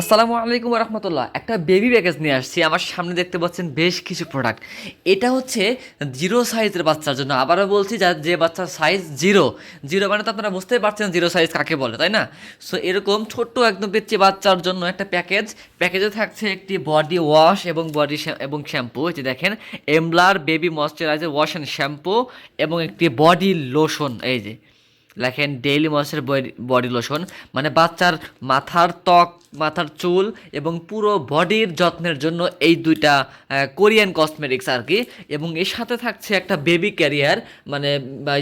আসসালামু আলাইকুম রহমতুল্লাহ একটা বেবি প্যাকেজ নিয়ে আসছি, আমার সামনে দেখতে পাচ্ছেন বেশ কিছু প্রোডাক্ট এটা হচ্ছে জিরো সাইজের বাচ্চার জন্য। আবারও বলছি, যা যে বাচ্চার সাইজ জিরো জিরো মানে তো আপনারা বুঝতেই পারছেন জিরো সাইজ কাকে বলে, তাই না? সো এরকম ছোট্ট একদম পিচ্ছি বাচ্চার জন্য একটা প্যাকেজ প্যাকেজে থাকছে একটি বডি ওয়াশ এবং বডি এবং শ্যাম্পু এই যে দেখেন এমলার baby moisturiser wash and shampoo এবং একটি বডি লোশন এই যে লেখেন ডেইলি ময়েশ্চার বডি লোশন মানে বাচ্চার মাথার ত্বক মাথার চুল এবং পুরো বডির যত্নের জন্য এই দুইটা কোরিয়ান কসমেটিক্স আর কি। এবং এর সাথে থাকছে একটা বেবি ক্যারিয়ার মানে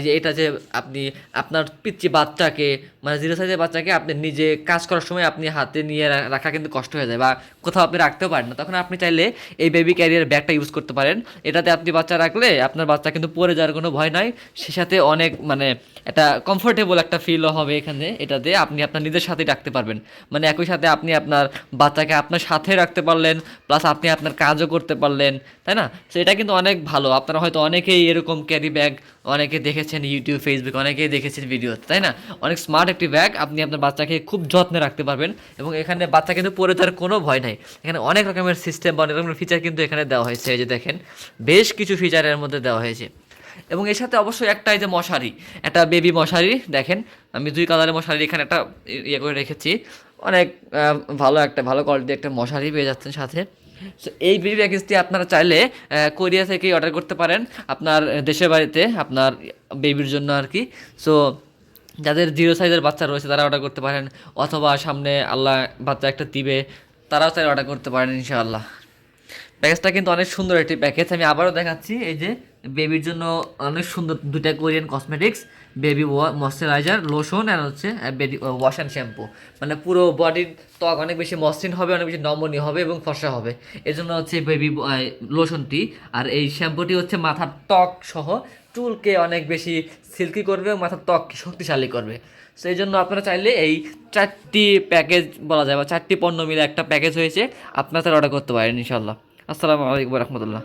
যে এটা যে আপনি, আপনার পিচ্ছি বাচ্চাকে মানে জিরো সাইজের বাচ্চাকে আপনি নিজে কাজ করার সময় আপনি হাতে নিয়ে রাখা কিন্তু কষ্ট হয়ে যায় বা কোথাও আপনি রাখতেও পারেন না। তখন আপনি চাইলে এই বেবি ক্যারিয়ার ব্যাগটা ইউজ করতে পারেন। এটাতে আপনি বাচ্চা রাখলে আপনার বাচ্চা কিন্তু পড়ে যাওয়ার কোনো ভয় নাই। সে সাথে অনেক মানে একটা কমফোর্টেবল একটা ফিলও হবে এখানে। এটাতে আপনি আপনার নিজের সাথেই রাখতে পারবেন। মানে একই সাথে আপনি আপনার বাচ্চাকে আপনার সাথে রাখতে পারলেন প্লাস আপনি আপনার কাজও করতে পারলেন, তাই না? তো এটা কিন্তু অনেক ভালো। আপনারা হয়তো অনেকেই এরকম ক্যারি ব্যাগ অনেকে দেখেছেন ইউটিউব ফেসবুক অনেকেই দেখেছেন ভিডিওতে তাই না? অনেক স্মার্ট একটি ব্যাগ আপনি আপনার বাচ্চাকে খুব যত্নে রাখতে পারবেন এবং এখানে বাচ্চা কিন্তু পরে তার কোনো ভয় নাই। এখানে অনেক রকমের সিস্টেম বা অনেক রকমের ফিচার কিন্তু এখানে দেওয়া হয়েছে, এই যে দেখেন, বেশ কিছু ফিচারের মধ্যে দেওয়া হয়েছে। এবং এর সাথে অবশ্যই একটা এই যে মশারি একটা বেবি মশারি দেখেন আমি দুই কালারের মশারি এখানে একটা ইয়ে করে রেখেছি। অনেক ভালো একটা ভালো কোয়ালিটি একটা মশারি পেয়ে যাচ্ছেন সাথে। So, এই বেবি প্যাকেজটি আপনারা চাইলে কোরিয়া থেকেই অর্ডার করতে পারেন। আপনার দেশের বাড়িতে আপনার বেবির জন্য আর কি। সো যাদের জিরো সাইজের বাচ্চা রয়েছে তারা অর্ডার করতে পারেন। অথবা সামনে আল্লাহ বাচ্চা একটা দিবে তারাও চাইলে অর্ডার করতে পারেন ইনশাআল্লাহ। প্যাকেজটা কিন্তু অনেক সুন্দর একটি প্যাকেজ আমি আবারও দেখাচ্ছি এই যে বেবির জন্য অনেক সুন্দর দুটা Korean cosmetics baby moisturiser lotion আর হচ্ছে বেবি ওয়াশ অ্যান্ড শ্যাম্পু মানে পুরো বডির ত্বক অনেক বেশি মসৃণ হবে, অনেক বেশি নমনীয় হবে এবং ফর্সা হবে। এর জন্য হচ্ছে বেবি লোশনটি আর এই শ্যাম্পুটি হচ্ছে মাথার ত্বক সহ চুলকে অনেক বেশি সিল্কি করবে এবং মাথার ত্বককে শক্তিশালী করবে। সেই জন্য আপনারা চাইলে এই চারটি প্যাকেজ বলা যায় বা চারটি পণ্য মিলে একটা প্যাকেজ হয়েছে, আপনারা তারা অর্ডার করতে পারেন ইনশাল্লাহ আসসালামু আলাইকুম রহমতুল্লাহ।